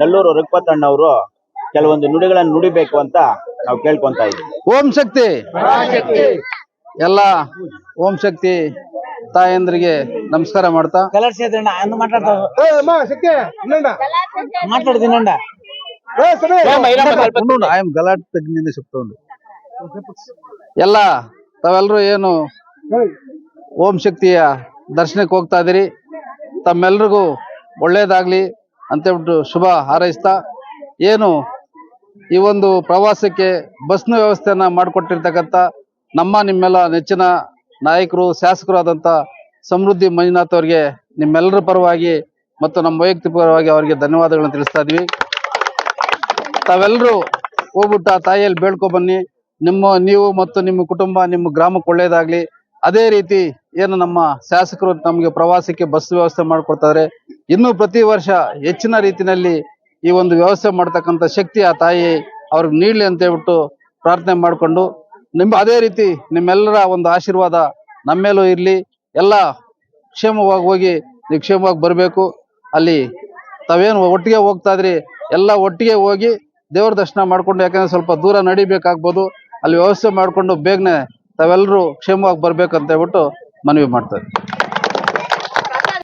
ನಲ್ಲೂರು ರಘುಪತಣ್ಣವರು ಕೆಲವೊಂದು ನುಡಿಗಳನ್ನ ನುಡಿಬೇಕು ಅಂತ ನಾವು ಕೇಳ್ಕೊಂತ ಇದ್ದೀವಿ. ಓಂ ಶಕ್ತಿ. ಎಲ್ಲ ಓಂ ಶಕ್ತಿ ತಾಯಂದ್ರಿಗೆ ನಮಸ್ಕಾರ ಮಾಡ್ತಾ. ಕಲರ್ ಅಂದು ಎಲ್ಲ ತಾವೆಲ್ಲರೂ ಏನು ಓಂ ಶಕ್ತಿಯ ದರ್ಶನಕ್ಕೆ ಹೋಗ್ತಾ ಇದ್ದೀರಿ. ತಮ್ಮೆಲ್ರಿಗೂ ಒಳ್ಳೇದಾಗ್ಲಿ. ಅಂತೇಳ್ಬಿಟ್ಟು ಶುಭ ಹಾರೈಸ್ತಾ, ಏನು ಈ ಒಂದು ಪ್ರವಾಸಕ್ಕೆ ಬಸ್ನ ವ್ಯವಸ್ಥೆಯನ್ನ ಮಾಡಿಕೊಟ್ಟಿರ್ತಕ್ಕಂಥ ನಮ್ಮ ನಿಮ್ಮೆಲ್ಲ ನೆಚ್ಚಿನ ನಾಯಕರು ಶಾಸಕರು ಆದಂಥ ಸಮೃದ್ಧಿ ಮಂಜುನಾಥ್ ಅವರಿಗೆ ನಿಮ್ಮೆಲ್ಲರ ಪರವಾಗಿ ಮತ್ತು ನಮ್ಮ ವೈಯಕ್ತಿಕ ಪರವಾಗಿ ಅವರಿಗೆ ಧನ್ಯವಾದಗಳನ್ನು ತಿಳಿಸ್ತಾ ಇದ್ವಿ. ತಾವೆಲ್ಲರೂ ಹೋಗ್ಬಿಟ್ಟು ಆ ತಾಯಿಯಲ್ಲಿ ಬೇಡ್ಕೊ ಬನ್ನಿ. ನಿಮ್ಮ, ನೀವು ಮತ್ತು ನಿಮ್ಮ ಕುಟುಂಬ, ನಿಮ್ಮ ಗ್ರಾಮಕ್ಕೆ ಒಳ್ಳೇದಾಗ್ಲಿ. ಅದೇ ರೀತಿ ಏನು ನಮ್ಮ ಶಾಸಕರು ನಮಗೆ ಪ್ರವಾಸಕ್ಕೆ ಬಸ್ ವ್ಯವಸ್ಥೆ ಮಾಡಿಕೊಡ್ತಾರೆ ಇನ್ನು ಪ್ರತಿ ವರ್ಷ ಹೆಚ್ಚಿನ ರೀತಿಯಲ್ಲಿ ಈ ಒಂದು ವ್ಯವಸ್ಥೆ ಮಾಡ್ತಕ್ಕಂಥ ಶಕ್ತಿ ಆ ತಾಯಿ ಅವ್ರಿಗೆ ನೀಡಲಿ ಅಂತ ಹೇಳ್ಬಿಟ್ಟು ಪ್ರಾರ್ಥನೆ ಮಾಡಿಕೊಂಡು ನಿಮ್ಮ ಅದೇ ರೀತಿ ನಿಮ್ಮೆಲ್ಲರ ಒಂದು ಆಶೀರ್ವಾದ ನಮ್ಮೇಲೂ ಇರಲಿ. ಎಲ್ಲ ಕ್ಷೇಮವಾಗಿ ಹೋಗಿ ನೀವು ಕ್ಷೇಮವಾಗಿ ಬರಬೇಕು. ಅಲ್ಲಿ ತಾವೇನು ಒಟ್ಟಿಗೆ ಹೋಗ್ತಾ ಇದ್ರಿ, ಎಲ್ಲ ಒಟ್ಟಿಗೆ ಹೋಗಿ ದೇವ್ರ ದರ್ಶನ ಮಾಡ್ಕೊಂಡು, ಯಾಕಂದ್ರೆ ಸ್ವಲ್ಪ ದೂರ ನಡಿಬೇಕಾಗ್ಬೋದು. ಅಲ್ಲಿ ವ್ಯವಸ್ಥೆ ಮಾಡ್ಕೊಂಡು ಬೇಗನೆ ತಾವೆಲ್ಲರೂ ಕ್ಷೇಮವಾಗಿ ಬರ್ಬೇಕಂತ ಹೇಳ್ಬಿಟ್ಟು ಮನವಿ ಮಾಡ್ತಾರೆ